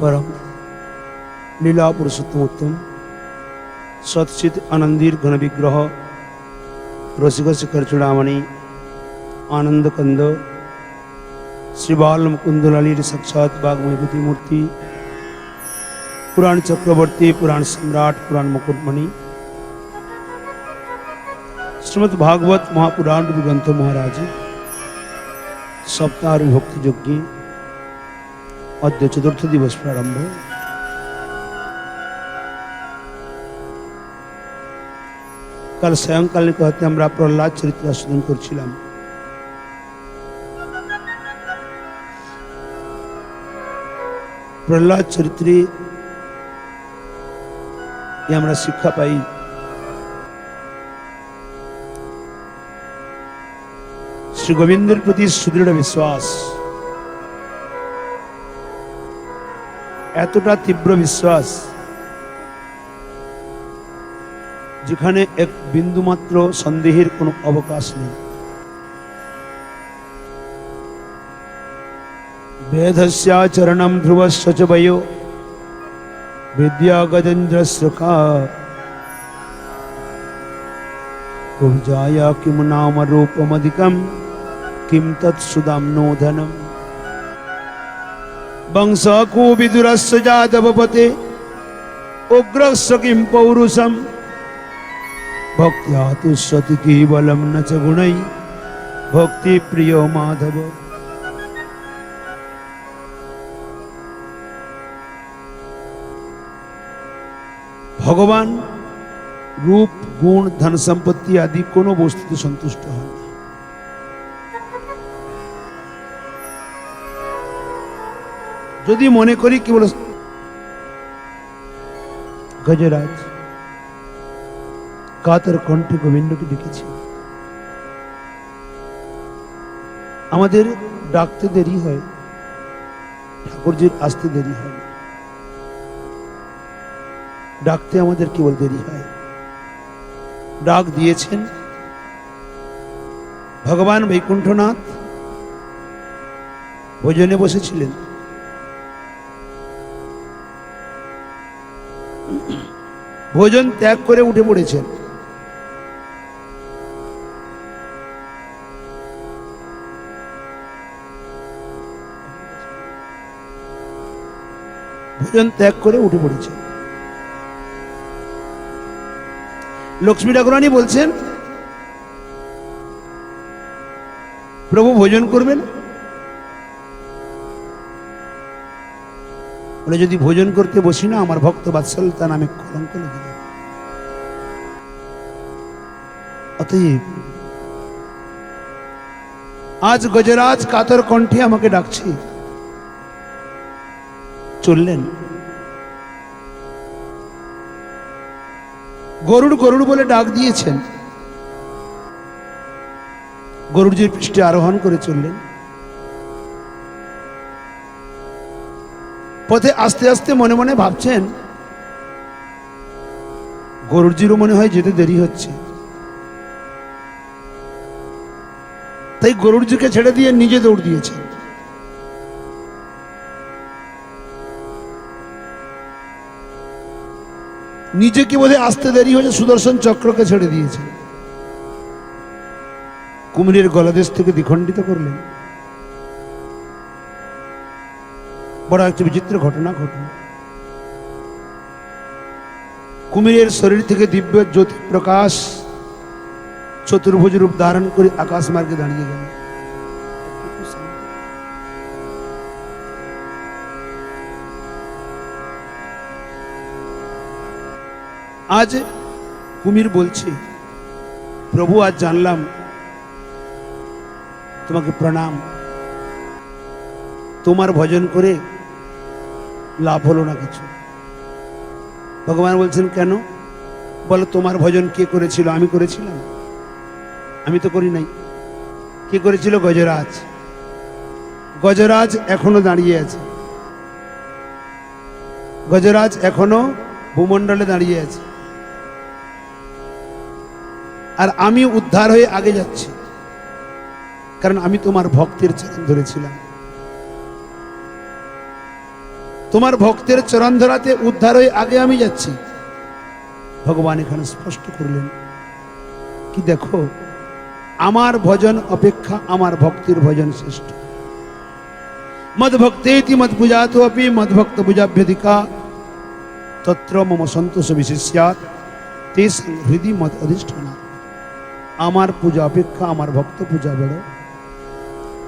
परम लीला पुरुषोत्तमोत्तम सत्चित आनंदीर घन विग्रह रसिक शिखर चूड़ामणि आनंद कंद श्रीबाल मुकुंदलालीर साक्षात बागमयपति मूर्ति पुराण चक्रवर्ती पुराण सम्राट पुराण मुकुटमणि श्रीमद भागवत महापुराण ग्रंथ महाराज सप्ताह भक्ति यज्ञ অদ্য চতুর্থ দিবস প্রারম্ভ। কাল সায়ংকালে হতে আমরা প্রহ্লাদ চরিত্র আস্বাদন করছিলাম। প্রহ্লাদ চরিত্রে আমরা শিক্ষা পাই। শ্রী গোবিন্দের প্রতি সুদৃঢ় বিশ্বাস। এতটা তীব্র বিশ্বাস যেখানে এক বিন্দুমাত্র সন্দেহের কোনো অবকাশ নেই। বেদস্যাচরণম ধ্রুবস্য চ বয়ো বিদ্যা গজেন্দ্রস্য কা কুব্জায়া কিম নাম রূপমধিকম কুবিদুরস্য যাদবপতে উগ্রস্য কিম পৌরুষম। ভক্ত্যা তুষ্যতি কেবলম ন চ গুণৈ ভক্তি প্রিয় মাধব। ভগবান রূপ, গুণ, ধন সম্পত্তি আদি কোনো বস্তুতে সন্তুষ্ট হন যদি মনে করি কি কেবল গজরাজ, কাতর কণ্ঠে গোবিন্দকে ডেকেছি। আমাদের ডাকতে দেরি হয়, ঠাকুরজির আসতে দেরি হয়। ডাকতে আমাদের কেবল দেরি হয়। ডাক দিয়েছেন ভগবান বৈকুণ্ঠনাথ, ভোজনে বসেছিলেন। ভোজন ত্যাগ করে উঠে পড়েছেন। ভোজন ত্যাগ করে উঠে পড়েছেন। লক্ষ্মী ঠাকুরানি বলছেন, প্রভু ভোজন করবেন? বলে যদি ভোজন করতে বসি না, আমার ভক্ত বাৎসল তার নামে কলঙ্ক লেগে যাবে অতএব, আজ গজরাজ কাতর কণ্ঠে আমাকে ডাকছে। চললেন। গরুড় গরুড় বলে ডাক দিয়েছেন। গরুড়জির পৃষ্ঠে আরোহণ করে চললেন। পথে আস্তে আস্তে মনে মনে ভাবছেন গরুড়জিরও মনে হয় যেতে দেরি হচ্ছে। তাই গরুড়জিকে ছেড়ে দিয়ে নিজে দৌড় দিয়েছেন। নিজেকে বোধহয় আসতে দেরি হয়েছে, সুদর্শন চক্রকে ছেড়ে দিয়েছে কুমিরের গলাদেশ থেকে দ্বিখণ্ডিত করলেন। বড় একটা বিচিত্র ঘটনা ঘটল। কুমিরের শরীর থেকে দিব্য জ্যোতি প্রকাশ চতুর্ভুজ রূপ ধারণ করে আকাশ মার্গে দাঁড়িয়ে গেল। আজ কুমির বলছে, প্রভু, আজ জানলাম তোমাকে প্রণাম। তোমার ভজন করে লাভ হলো না কিছু। ভগবান বলছেন, কেন? বলো, তোমার ভজন কে করেছিল? আমি করেছিলাম। আমি তো করি নাই। কে করেছিল? গজরাজ। গজরাজ এখনও দাঁড়িয়ে আছে। গজরাজ এখনও ভূমণ্ডলে দাঁড়িয়ে আছে। আর আমি উদ্ধার হয়ে আগে যাচ্ছি। কারণ আমি তোমার ভক্তের চরণ ধরেছিলাম। তোমার ভক্তের চরণ ধরাতে উদ্ধার হয়ে আগে আমি যাচ্ছি। ভগবান এখানে স্পষ্ট করলেন, কি দেখো, আমার ভজন অপেক্ষা আমার ভক্তির ভজন শ্রেষ্ঠ। মদ ভক্তেতি মদ পূজাত অপি মদ ভক্ত পূজাভ্যধিকা তত্র মম সন্তোষ বিশেষ্যাত হৃদয় মত অধিষ্ঠানা। আমার পূজা অপেক্ষা আমার ভক্ত পূজা বড়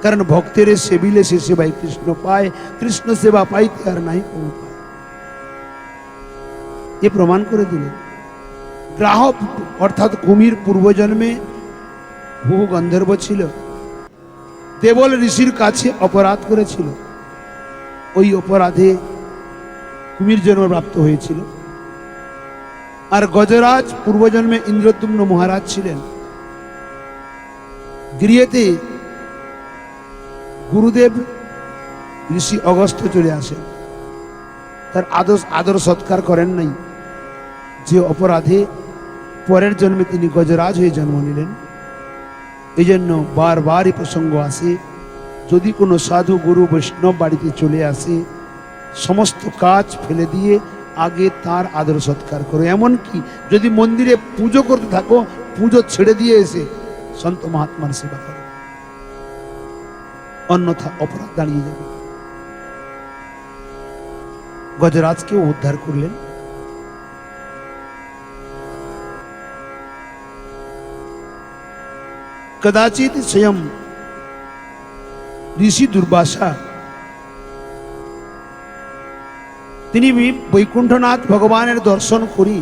কারণ ভক্তের সেবিলে সে সেবাই কৃষ্ণ পায়, কৃষ্ণ সেবা পাইতে আর নাই এ প্রমাণ করে দিলেন। গ্রাহক অর্থাৎ কুমির পূর্বজন্মে বহু গন্ধর্ব ছিল। দেবল ঋষির কাছে অপরাধ করেছিল। ওই অপরাধে কুমির জন্ম প্রাপ্ত হয়েছিল। আর গজরাজ পূর্বজন্মে ইন্দ্রতুম্ন মহারাজ ছিলেন। গৃহেতে গুরুদেব ঋষি অগস্ত চলে আসেন। তার আদর আদর সৎকার করেন নাই। যে অপরাধে পরের জন্মে তিনি গজরাজ হয়ে জন্ম নিলেন। এই জন্য বারবার এই প্রসঙ্গ আসে, যদি কোনো সাধু গুরু বৈষ্ণব বাড়িতে চলে আসে, সমস্ত কাজ ফেলে দিয়ে আগে তার আদর সৎকার করো। এমনকি যদি মন্দিরে পুজো করতে থাকো, পুজো ছেড়ে দিয়ে এসে সন্ত মহাত্মার সেবা করো। অন্যথা অপরাধ দাঁড়িয়ে যাবে। গজরাজকেও উদ্ধার করলেন। কদাচিৎ স্বয়ং ঋষি দুর্বাসা, তিনি বৈকুণ্ঠনাথ ভগবানের দর্শন করি।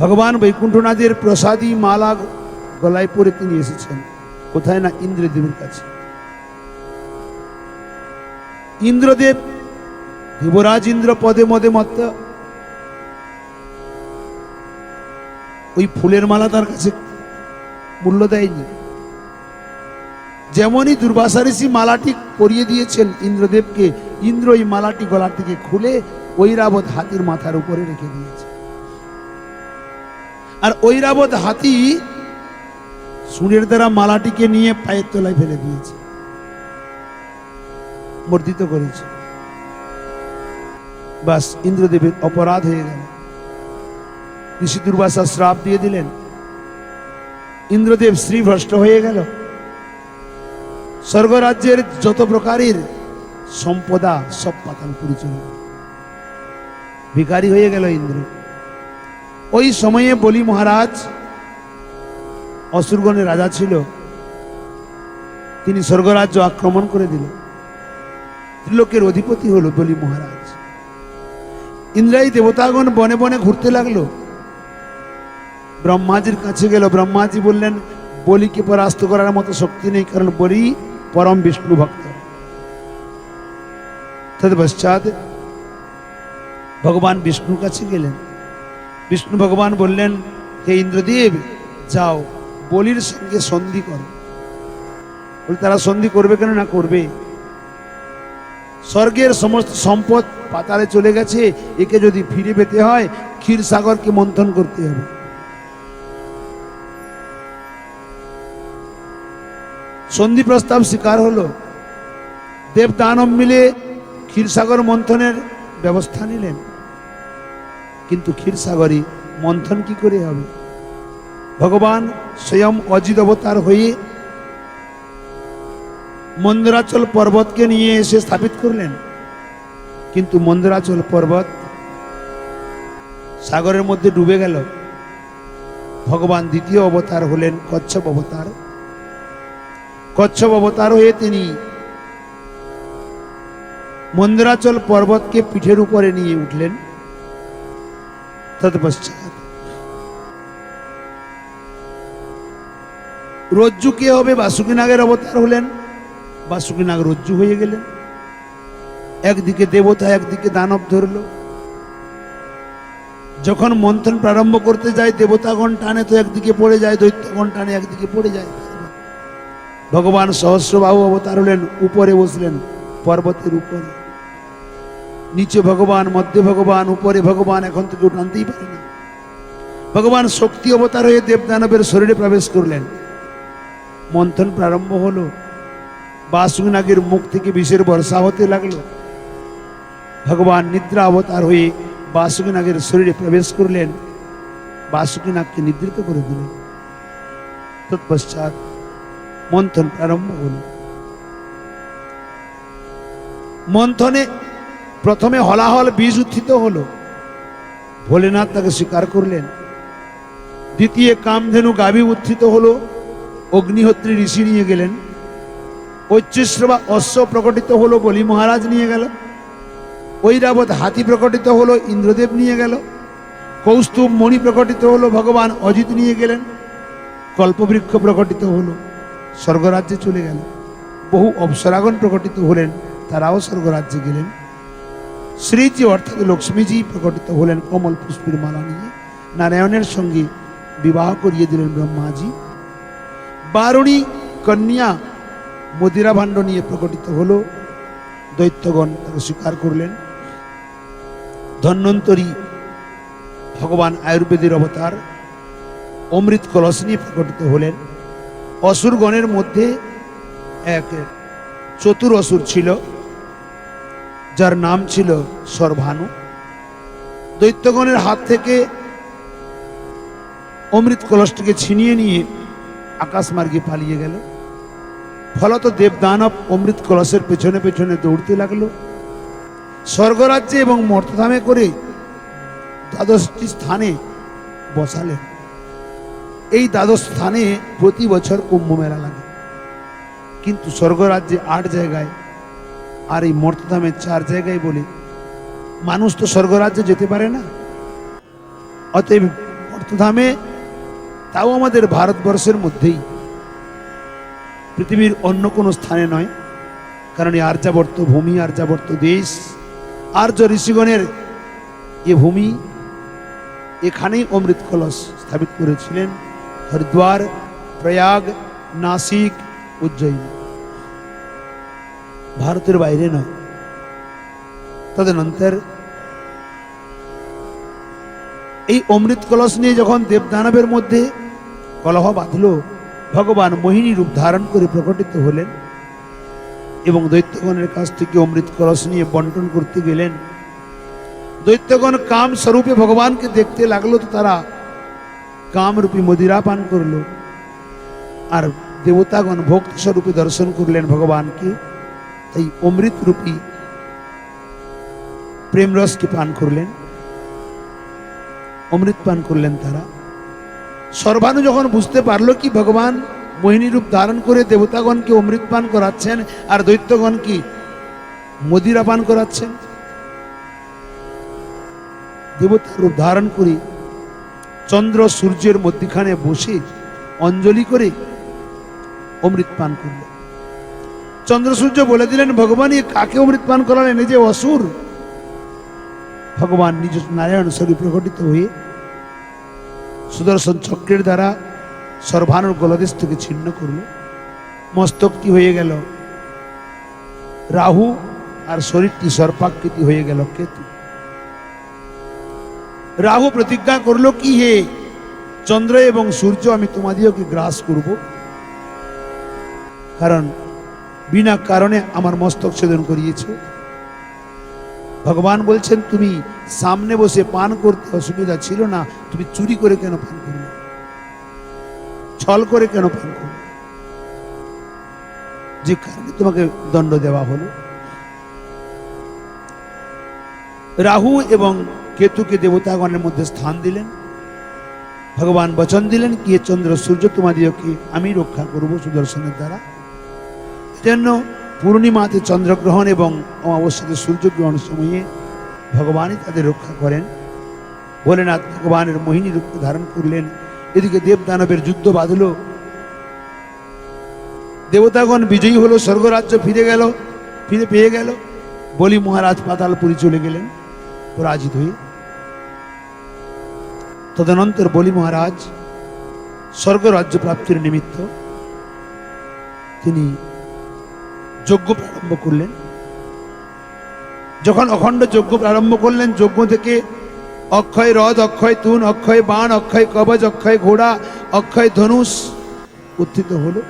ভগবান বৈকুণ্ঠনাথের প্রসাদী মালা গলায় পরে তিনি এসেছেন। কোথায় না ইন্দ্রদেবের কাছে? ইন্দ্রদেব, দেবরাজ ইন্দ্র পদে মদে মত্ত। ওই ফুলের মালা তার কাছে মূল্য দেয়নি। যেমনই দুর্বাসা ঋষি মালাটি পরিয়ে দিয়েছেন ইন্দ্রদেবকে, ইন্দ্র ওই মালাটি গলার থেকে খুলে ঐরাবত হাতির মাথার উপরে রেখে দিয়েছে। আর ঐরাবত হাতি সুরের দ্বারা মালাটিকে নিয়ে পায়ের তলায় ফেলে দিয়েছে। মর্দিত করেছে। বাস ইন্দ্রদেবের অপরাধ হয়ে গেল। ঋষি দুর্বাসা শ্রাপ দিয়ে দিলেন, ইন্দ্রদেব শ্রীভ্রষ্ট হয়ে গেল। স্বর্গরাজ্যের যত প্রকারের সম্পদা সব পাতাল পরিচয় ভিকারি হয়ে গেল ইন্দ্র। ওই সময়ে বলি মহারাজ অসুরগণের রাজা ছিল। তিনি স্বর্গরাজ্য আক্রমণ করে দিল ত্রিলোকের অধিপতি হলো বলি মহারাজ। ইন্দ্রাই দেবতাগণ বনে বনে ঘুরতে লাগল। ব্রহ্মাজির কাছে গেল। ব্রহ্মাজি বললেন, বলিকে পরাস্ত করার মতো শক্তি নেই, কারণ বলি পরম বিষ্ণু ভক্ত। তৎপশ্চাৎ ভগবান বিষ্ণুর কাছে গেলেন। বিষ্ণু ভগবান বললেন, হে ইন্দ্রদেব, যাও। বলির সঙ্গে সন্ধি করো। বলে, তারা সন্ধি করবে কেন না করবে? স্বর্গের সমস্ত সম্পদ পাতালে চলে গেছে, একে যদি ফিরে পেতে হয়, ক্ষীর সাগরকে মন্থন করতে হবে। সন্ধি প্রস্তাব স্বীকার হলো। দেব দানব মিলে ক্ষীরসাগর মন্থনের ব্যবস্থা নিলেন। কিন্তু ক্ষীরসাগরই মন্থন কি করে হবে? ভগবান স্বয়ং অজিত অবতার হয়ে মন্দরাচল পর্বতকে নিয়ে এসে স্থাপিত করলেন। কিন্তু মন্দরাচল পর্বত সাগরের মধ্যে ডুবে গেল। ভগবান দ্বিতীয় অবতার হলেন কচ্ছপ অবতার। কচ্ছপ অবতার হয়ে তিনি মন্দিরাচল পর্বতকে পিঠের উপরে নিয়ে উঠলেন। তৎপশ্চাৎ রজ্জু কে হবে? বাসুকিনাগের অবতার হলেন। বাসুকিনাগ রজ্জু হয়ে গেলেন। একদিকে দেবতা, একদিকে দানব ধরল। যখন মন্থন প্রারম্ভ করতে যায়, দেবতাগণ টানে তো একদিকে পড়ে যায়, দৈত্যগণ টানে একদিকে পড়ে যায়। ভগবান সহস্রবাহু অবতার হলেন, উপরে বসলেন, পর্বতের উপরে। নিচে ভগবান, মধ্যে ভগবান, উপরে ভগবান, এখন থেকে টানতেই পারে না। ভগবান শক্তি অবতার হয়ে দেবদানবের শরীরে প্রবেশ করলেন। মন্থন প্রারম্ভ হলো। বাসুনাগের মুখ থেকে বিষের বর্ষা হতে লাগল। ভগবান নিদ্রা অবতার হয়ে বাসুকীনাগের শরীরে প্রবেশ করলেন। বাসুকীনাগকে নিদ্রিত করে দিলেন। তৎপশ্চাৎ মন্থন প্রারম্ভ হল। মন্থনে প্রথমে হলাহল বীজ উত্থিত হলো। ভোলেনাথ তাকে স্বীকার করলেন। দ্বিতীয় কামধেনু গাভী উত্থিত হলো। অগ্নিহোত্রী ঋষি নিয়ে গেলেন। ঐচ্যশ্রবা অশ্ব প্রকটিত হলো, বলি মহারাজ নিয়ে গেল। ঐরাবত হাতি প্রকটিত হলো, ইন্দ্রদেব নিয়ে গেল। কৌস্তুভ মণি প্রকটিত হলো, ভগবান অজিত নিয়ে গেলেন। কল্পবৃক্ষ প্রকটিত হলো, স্বর্গরাজ্যে চলে গেল। বহু অপসরাগণ প্রকটিত হলেন, তারাও স্বর্গরাজ্যে গেলেন। শ্রীজি অর্থাৎ লক্ষ্মীজি প্রকটিত হলেন কমল পুষ্পের মালা নিয়ে। নারায়ণের সঙ্গে বিবাহ করিয়ে দিলেন ব্রহ্মাজি। বারুণী কন্যা মদিরা ভাণ্ড নিয়ে প্রকটিত হলো। দৈত্যগণ তাকে স্বীকার করলেন। ধন্বন্তরী ভগবান আয়ুর্বেদের অবতার অমৃত কলস নিয়ে প্রকটিত হলেন। অসুরগণের মধ্যে এক চতুর অসুর ছিল, যার নাম ছিল সর্বানু দৈত্যগণের হাত থেকে অমৃত কলসটিকে ছিনিয়ে নিয়ে আকাশমার্গে পালিয়ে গেল। ফলত দেবদানব অমৃত কলসের পেছনে পেছনে দৌড়তে লাগল। স্বর্গরাজ্যে এবং মর্তধামে করে দ্বাদশটি স্থানে বসালেন। এই দ্বাদশ স্থানে প্রতি বছর কুম্ভ মেলা লাগে। কিন্তু স্বর্গরাজ্যে আট জায়গায় আর এই মর্তধামে চার জায়গায় বলে মানুষ তো স্বর্গরাজ্যে যেতে পারে না। অতএব মর্তধামে তাও আমাদের ভারতবর্ষের মধ্যেই। পৃথিবীর অন্য কোনো স্থানে নয়, কারণ এই আর্যাবর্ত ভূমি, আর্যাবর্ত দেশ, আর্য ঋষিগণের এ ভূমি এখানেই অমৃত কলস স্থাপিত করেছিলেন হরিদ্বার, প্রয়াগ, নাসিক, উজ্জয়িনী। ভারতের বাইরে নয়। তদনন্তর এই অমৃত কলস নিয়ে যখন দেবদানবের মধ্যে কলহ বাঁধল। ভগবান মোহিনী রূপ ধারণ করে প্রকটিত হলেন এবং দৈত্যগণের কাছ থেকে অমৃত কলস নিয়ে বন্টন করতে গেলেন। দৈত্যগণ কাম স্বরূপে ভগবানকে দেখতে লাগল তো তারা কামরূপী মদিরা পান করল। আর দেবতাগণ ভক্ত স্বরূপে দর্শন করলেন ভগবানকে। তাই অমৃত রূপী প্রেমরসকে পান করলেন। অমৃত পান করলেন তারা। সর্বানু যখন বুঝতে পারল কি ভগবান মোহিনী রূপ ধারণ করে দেবতাগণকে অমৃত পান করাচ্ছেন আর দৈত্যগণ কি মদিরা পান করাচ্ছেন? দেবতা রূপ ধারণ করে চন্দ্র সূর্যের মধ্যখানে বসে অঞ্জলি করে অমৃত পান করল। চন্দ্র সূর্য বলে দিলেন ভগবান কাকে অমৃত পান করালেন যে অসুর। ভগবান নিজ নারায়ণ স্বরূপ প্রকটিত হয়ে সুদর্শন চক্রের দ্বারা সর্বানুর গলদেশ থেকে ছিন্ন করল। মস্তকটি হয়ে গেল? রাহু আর শরীরটি সর্পাকৃতি হয়ে গেল কেতু। রাহু প্রতিজ্ঞা করল, কি হে চন্দ্র এবং সূর্য, আমি তোমাদিওকে গ্রাস করব। কারণ বিনা কারণে আমার মস্তক ছেদন করিয়েছ। ভগবান বলছেন, তুমি সামনে বসে পান করতে অসুবিধা ছিল না। তুমি চুরি করে কেন পান করলে? ছল করে কেন পান করলে? যে কারণে তোমাকে দণ্ড দেওয়া হলো। রাহু এবং কেতুকে দেবতাগণের মধ্যে স্থান দিলেন। ভগবান বচন দিলেন, কি চন্দ্র সূর্য তোমাদিওকে আমি রক্ষা করব সুদর্শনের দ্বারা? এজন্য পূর্ণিমাতে চন্দ্রগ্রহণ এবং অমাবস্যাতে সূর্যগ্রহণ সময়ে ভগবানই তাদের রক্ষা করেন। ভোলেনাথ ভগবানের মোহিনী রূপ ধারণ করলেন। এদিকে দেবদানবের যুদ্ধ বাঁধল। দেবতাগণ বিজয়ী হলো, স্বর্গরাজ্য ফিরে গেল, ফিরে পেয়ে গেল। বলি মহারাজ পাতালপুরী চলে গেলেন, পরাজিত হয়ে। তদনন্তর বলি মহারাজ, স্বর্গরাজ্য প্রাপ্তির নিমিত্ত তিনি যজ্ঞ প্রারম্ভ করলেন। যখন অখণ্ড যজ্ঞ প্রারম্ভ করলেন, যজ্ঞ থেকে অক্ষয় রথ, অক্ষয় তুন, অক্ষয় বাণ, অক্ষয় কবচ অক্ষয় ঘোড়া, অক্ষয় ধনুষ উত্থিত হলো।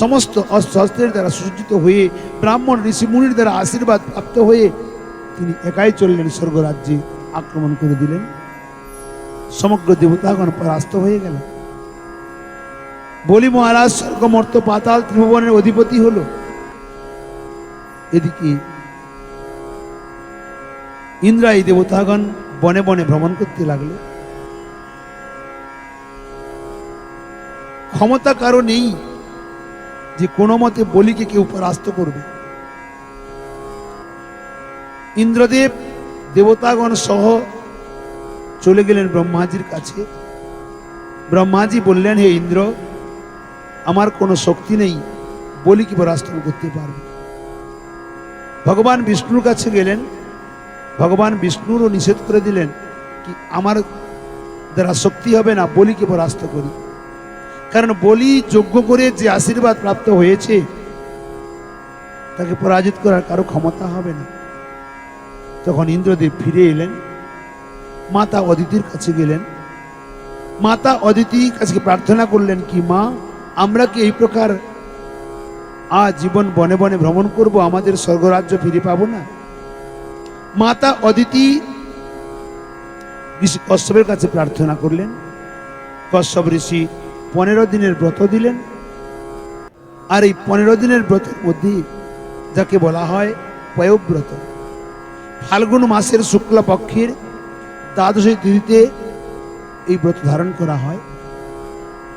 সমস্ত অস্ত্রের দ্বারা সুসজ্জিত হয়ে ব্রাহ্মণ ঋষি মুনির দ্বারা আশীর্বাদ প্রাপ্ত হয়ে তিনি একাই চললেন স্বর্গরাজ্যে আক্রমণ করে দিলেন। সমগ্র দেবতাগণ পরাস্ত হয়ে গেল বলি মহারাজ, স্বর্গমর্ত পাতাল ত্রিভুবনের অধিপতি হলো। এদিকে ইন্দ্রাই দেবতাগণ বনে বনে ভ্রমণ করতে লাগল। ক্ষমতা কারও নেই যে কোনো মতে বলিকে কেউ পরাস্ত করবে। ইন্দ্রদেব, দেবতাগণ সহ চলে গেলেন ব্রহ্মাজির কাছে। ব্রহ্মাজি বললেন, হে ইন্দ্র আমার কোনো শক্তি নেই বলিকে পরাস্ত করতে পারবে? ভগবান বিষ্ণুর কাছে গেলেন, ভগবান বিষ্ণুরও নিষেধ করে দিলেন কি আমার দ্বারা শক্তি হবে না, বলি বলিকে পরাস্ত করি? কারণ বলি যোগ্য করে যে আশীর্বাদ প্রাপ্ত হয়েছে, তাকে পরাজিত করার কারও ক্ষমতা হবে না। তখন ইন্দ্রদেব ফিরে এলেন, মাতা অদিতির কাছে গেলেন। মাতা অদিতি কাছে প্রার্থনা করলেন কি, মা আমরা কি এই প্রকার আজ জীবন বনে বনে ভ্রমণ করব? আমাদের স্বর্গরাজ্য ফিরে পাব না? মাতা অদিতি ঋষি কশ্যপের কাছে প্রার্থনা করলেন। কশ্যপ ঋষি পনেরো দিনের ব্রত দিলেন। আর এই পনেরো দিনের ব্রতের মধ্যে যাকে বলা হয় পয়ব্রত। ফাল্গুন মাসের শুক্লা পক্ষের দ্বাদশী তিথিতে এই ব্রত ধারণ করা হয়।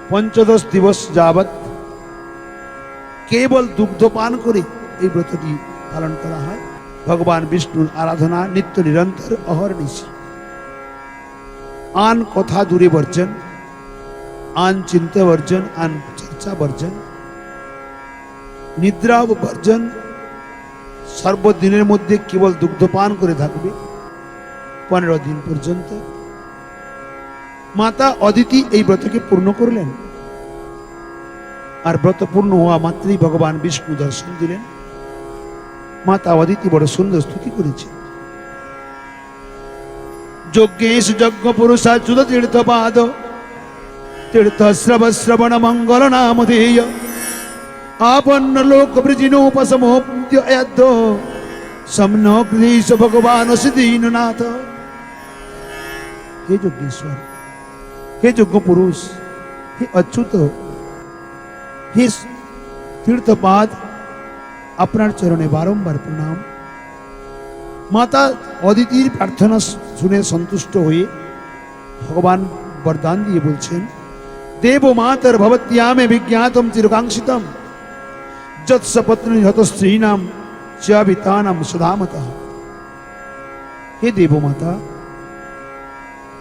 পঞ্চদশ দিবস যাবৎ কেবল দুগ্ধ পান করে এই ব্রতটি পালন করা হয়। ভগবান বিষ্ণুর আরাধনা নিত্য নিরন্তর অহর্নিশি। আন কথা দূরে বর্জন, আন চিন্তা বর্জন, আন চর্চা বর্জন নিদ্রা বর্জন। সর্বদিনের মধ্যে কেবল দুগ্ধপান করে থাকবে। পনেরো দিন পর্যন্ত মাতা অদিতি এই ব্রতকে পূর্ণ করলেন। আর ব্রত পূর্ণ হওয়া মাত্রই ভগবান বিষ্ণু দর্শন দিলেন। মাতা অদিতি বড় সুন্দর স্তুতি করেছে যজ্ঞেশ যজ্ঞ পুরুষা চুদ তীর্থ শ্রব শ্রবণ মঙ্গল নামধেয় আপন্ন লোক বৃজিনোপসমোপ্য সমন কৃষ ভগবান দীননাথ হে যজ্ঞেশ্বর হে যজ্ঞ পুরুষ হে অচ্যুত হে তীর্থপাদ আপনার চরণে বারংবার প্রণাম মাতা অদিতির প্রার্থনা শুনে সন্তুষ্ট হয়ে ভগবান বরদান দিয়ে বলছেন দেব মাতর ভবত্যামে বিজ্ঞাতম চিরকাঙ্ক্ষিতম যৎসপত্নী হত স্ত্রীনাম চাবিতানাম সুধামত হে দেবমাতা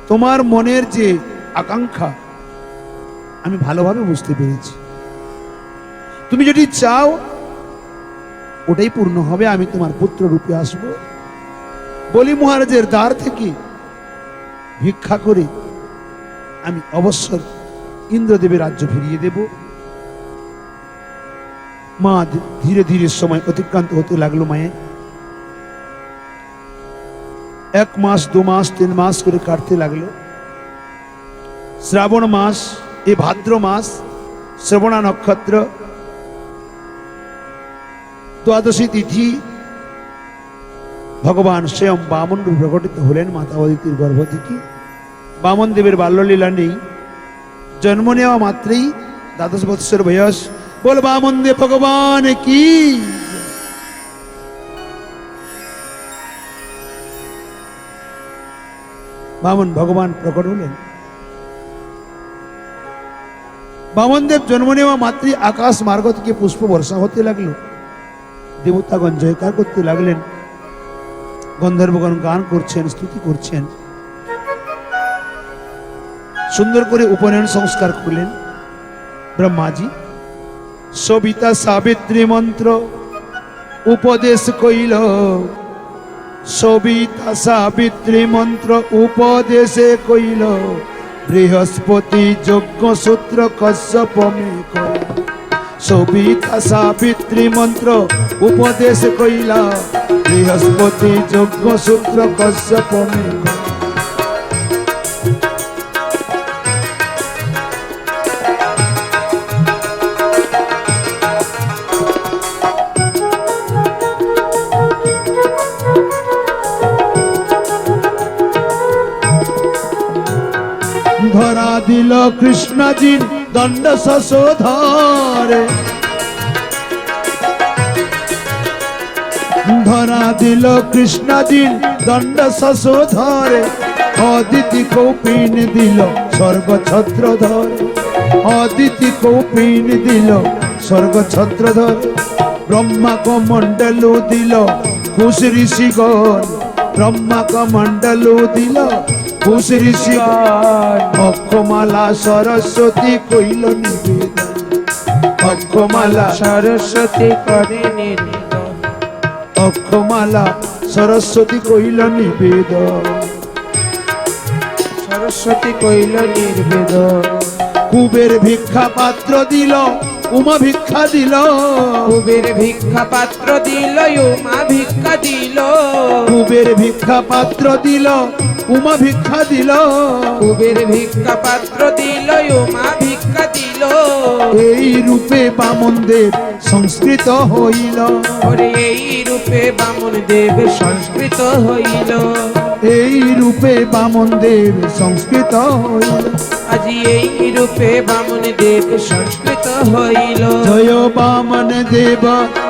তোমার মনের যে আকাঙ্ক্ষা। আমি ভালোভাবে বুঝতে পেরেছি। তুমি যদি চাও, ওটাই পূর্ণ হবে, আমি তোমার পুত্র রূপে আসব। বলি মহারাজের দ্বার থেকে ভিক্ষা করে আমি অবসর ইন্দ্রদেবের রাজ্য ফিরিয়ে দেব। মা ধীরে ধীরে সময় অতিক্রান্ত হতে লাগল মায়ের। এক মাস, দু মাস, তিন মাস করে কাটতে লাগল। শ্রাবণ মাস এ ভাদ্র মাস, শ্রবণা নক্ষত্র, দ্বাদশী তিথি, ভগবান স্বয়ং বামন প্রকটিত হলেন মাতা অদিতির গর্ভ থেকে বামন দেবের বাল্যলীলা নেই। জন্ম নেওয়া মাত্রেই দ্বাদশ বৎসর বয়স। বল বামন দেব, ভগবান, কি? বামন ভগবান প্রকট হলেন। বামনদেব জন্ম নেওয়া মাতৃ আকাশ মার্গ থেকে পুষ্প বর্ষা হতে লাগল। দেবতাগণ জয়কার করতে লাগলেন। গন্ধর্বগণ গান করছেন, স্তুতি করছেন। সুন্দর করে উপনয়ন সংস্কার করলেন। ব্রহ্মাজি, সবিতা সাবিত্রী মন্ত্র, উপদেশ কইল, সবিতা সাবিত্রী মন্ত্র, উপদেশে কইল বৃহস্পতি যজ্ঞ সূত্র কশ্যপমে কইল সবিতা সাবিত্রী মন্ত্র উপদেশ কইলা, বৃহস্পতি যজ্ঞ সূত্র কশ্যপমে কইল দিল কৃষ্ণজিন দণ্ড শশোধরে ধরা দিল কৃষ্ণজিন দণ্ড শশোধরে অদিতি কৌপিন দিল স্বর্গ ছত্র ধরে অদিতি কৌপিন দিল স্বর্গ ছত্র ধরে ব্রহ্মা কমণ্ডলু দিল কুশ ঋষিগণ। ব্রহ্মা কমণ্ডলু দিল ঋষিগণ অক্ষমালা সরস্বতী কইল নিবেদন। সরস্বতী করে নির্মিতন অক্ষমালা সরস্বতী কইল নিবেদন। সরস্বতী কইল কুবের ভিক্ষা পাত্র দিল উমা ভিক্ষা দিল। কুবের ভিক্ষা পাত্র দিল উমা ভিক্ষা দিল। কুবের ভিক্ষা পাত্র দিল উমা ভিক্ষা দিল। কুবের ভিক্ষা পাত্র দিল উমা ভিক্ষা দিল। এই রূপে বামন দেব সংস্কৃত হইল। এই রূপে বামন দেব সংস্কৃত হইল। এই রূপে বামন দেব সংস্কৃত হইল। আজি এই রূপে বামন দেব সংস্কৃত হইল। জয় বামন দেব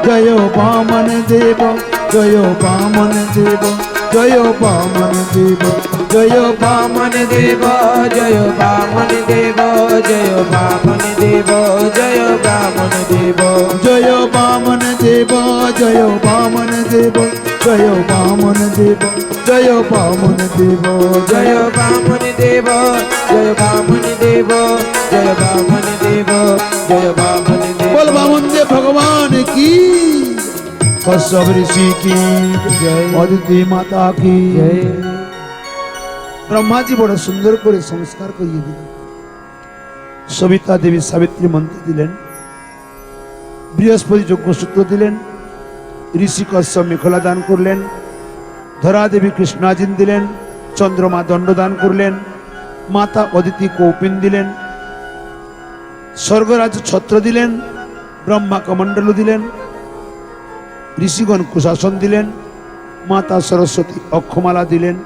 জয় বামন দেব জয় বামন দেব। জয় বামন দেব জয় বামন দেব জয় বামন দেব জয় বামন দেব জয় বামন দেব জয় বামন দেব জয় বামন দেব জয় বামন দেব জয় বামন দেব জয় বামন দেব জয় বামন দেব জয় বামন দেব জয় বামন দেব বল বামন দেব ভগবান কি কশ্যপ ঋষি কি জয়। অদিতি মাতা কি জয় ব্রহ্মাজি বড় সুন্দর করে সংস্কার করিয়ে দিলেন। সবিতা দেবী সাবিত্রী মন্ত্র দিলেন। বৃহস্পতি যজ্ঞসূত্র দিলেন। ঋষি কশ্যপ মেখলা দান করলেন। ধরা দেবী কৃষ্ণাজিন দিলেন। চন্দ্রমা দণ্ডদান করলেন। মাতা অদিতি কৌপিন দিলেন। স্বর্গরাজ ছত্র দিলেন। ব্রহ্মা কমণ্ডলু দিলেন। ঋষিগণ কুশাসন দিলেন, মাতা সরস্বতী অক্ষমালা দিলেন,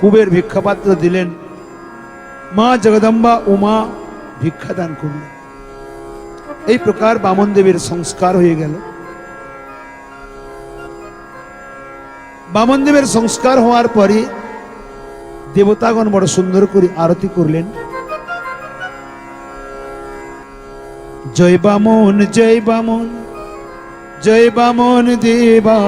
কুবের ভিক্ষাপাত্র দিলেন, মা জগদম্বা উমা ভিক্ষা দান করলেন। এই প্রকার বামন দেবের সংস্কার হয়ে গেল। বামন দেবের সংস্কার হওয়ার পরে দেবতাগণ বড় সুন্দর করে আরতি করলেন। জয় বামন জয় বামন জয় বামন দেবা।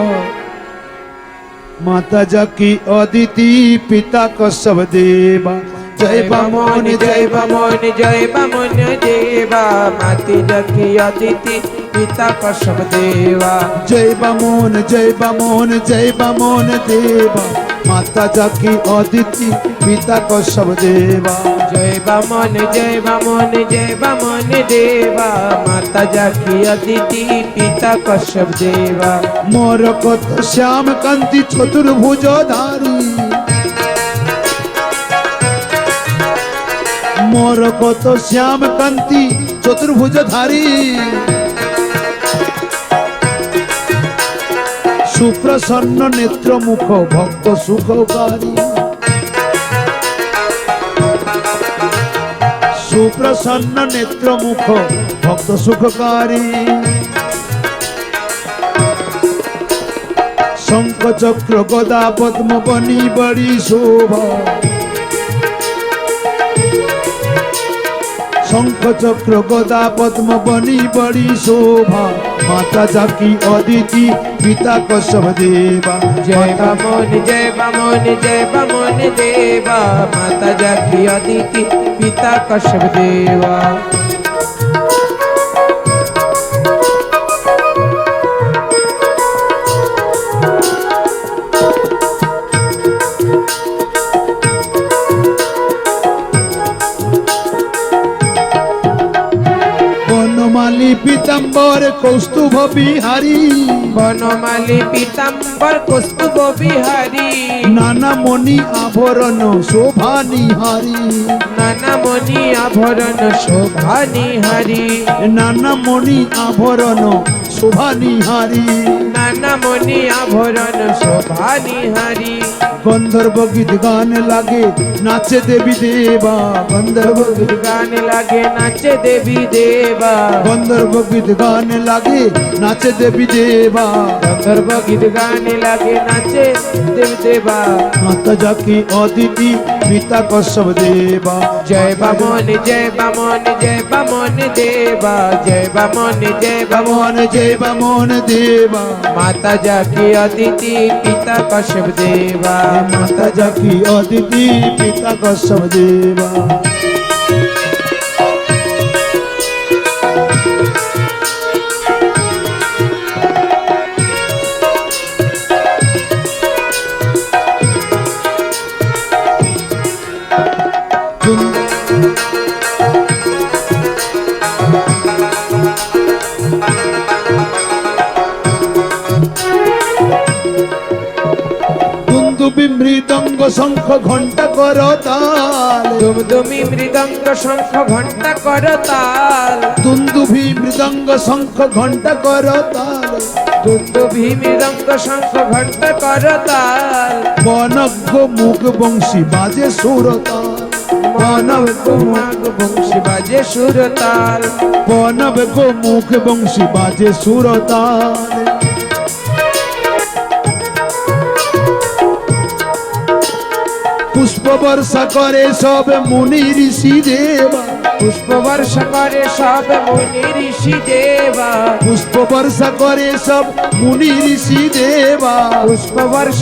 মাতা জাকি অদিতি পিতা কসব দেবা। জয় বামন জয় বামন জয় বামন দেবা। মাতি জকি অদিতি পিতা কসব দেবা। জয় বামন জয় বামন জয় বামন দেবা। মাতা জাকি অদিতি পিতা কশ্যপ দেবা। জয় বামন জয় বামন জয় বামন দেবা। মাতা জাকি অদিতি পিতা কশ্যপ দেবা। মোর কত শ্যাম কান্তি চতুর্ভুজ ধারী। মোর কত শ্যাম কান্তি চতুর্ভুজ ধারী। সুপ্রসন্ন নেত্র মুখ ভক্ত সুখকারী সুপ্রসন্ন নেত্র মুখ ভক্ত সুখকারী শঙ্খ চক্র গদা পদ্ম বনি বড়ি শোভা। শঙ্খ চক্র গদা পদ্ম বনি বড়ি শোভা। माता जाकी अदिति पिता कश्यप देवा जय बमोन जय बमोन जय बमोन देवा। माता जाकी अदिति पिता कश्यप देवा পীতাম্বর কৌস্তুভ বিহারী। বনমালী পীতাম্বর কৌস্তুভ বিহারী। নানা মণি আভরণ শোভা নিহারী। নানা মণি আভরণ শোভা নিহারী। নানা মণি আভরণ শোভা নিহারি নানা মনি আভরণ শোভা নিহারি গন্ধর্ব গীত গান লাগে নাচে দেবী দেবা গন্ধর্ব গীত গান লাগে নাচে দেবী দেবা গন্ধর্ব গীত গান লাগে নাচে দেবী দেবা গন্ধর্ব গীত গান লাগে নাচে দেব দেবা মাতা জাকি অদিতি পিতা কশ্যপ দেবা। জয় বামন জয় বামন জয় বামন দেবা। জয় বামন জয় বামন জয় বামন দেবা। মাতা জাকি অদিতি পিতা কশ্যপ দেবা। মাতা জাকি অদিতি পিতা কশ্যপ দেবা। শঙ্খ ঘণ্টা কর তাল। দুমদুমি মৃদঙ্গ শঙ্খ ঘণ্টা কর তাল। দুন্দুভি মৃদঙ্গ শঙ্খ ঘণ্টা কর তাল। দুন্দুভি মৃদঙ্গ শঙ্খ ঘণ্টা কর তাল। বনজ্ঞ মুখ বংশী বাজে সুরতাল মানব কুমাগ বংশী বাজে সুর তাল। বনজ্ঞ মুখ বংশী বাজে সুরতাল পুষ্প বর্ষা করে সব মুনি ঋষি দেবা पुष्प वर्ष करे सब मुनि ऋषि देवा। पुष्प वर्ष करे सब मुनि ऋषि देवा। पुष्प वर्ष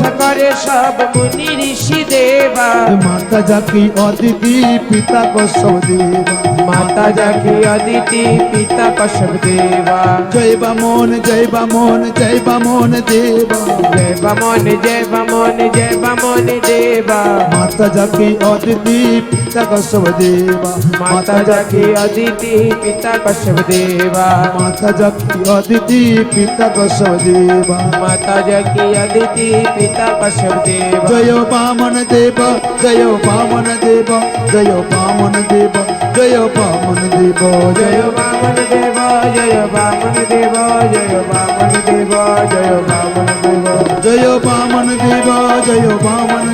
सब मुनि ऋषि देवा। माता जाकी अदिति पिता को सब देवा। माता जाकी अदिति पिता को सब देवा। जय बामोन जय बामोन जय बामोन देवा। जय बामोन जय बामोन जय बामोन देवा। माता जाकी अदिति पिता को सब देवा। माता জাকি অদিতি পিতা কশ্যপ দেবা মাতা জাকি অদিতি পিতা কশ্যপ দেবা মাতা জাকি অদিতি পিতা কশ্যপ দেবা জয় বামন দেব জয় বামন দেব জয় বামন দেব জয় বামন দেব জয় জয় বামন দেব জয় বামন দেব জয় বামন দেব জয় বামন দেব জয় বামন দেব জয় বামন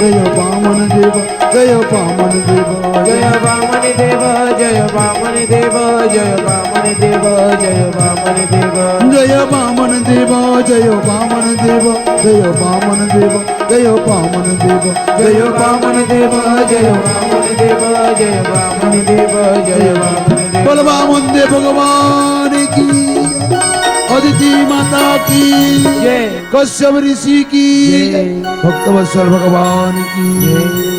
দেব জয় বামন দেব জয় বামন দেব জয় বামন দেব জয় বামন দেব জয় বামন দেব জয় বামন দেব জয় বামন দেব জয় বামন দেব জয় বামন দেব জয় বামন দেব জয় বামন দেব জয় বামন দেব জয় বামন দেব জয় বামন দেব বল বামন দেব ভগবান কি অদিতি মাতা কি? কশ্যপ ঋষি কি? জয়। ভক্তবৎসল ভগবান কি?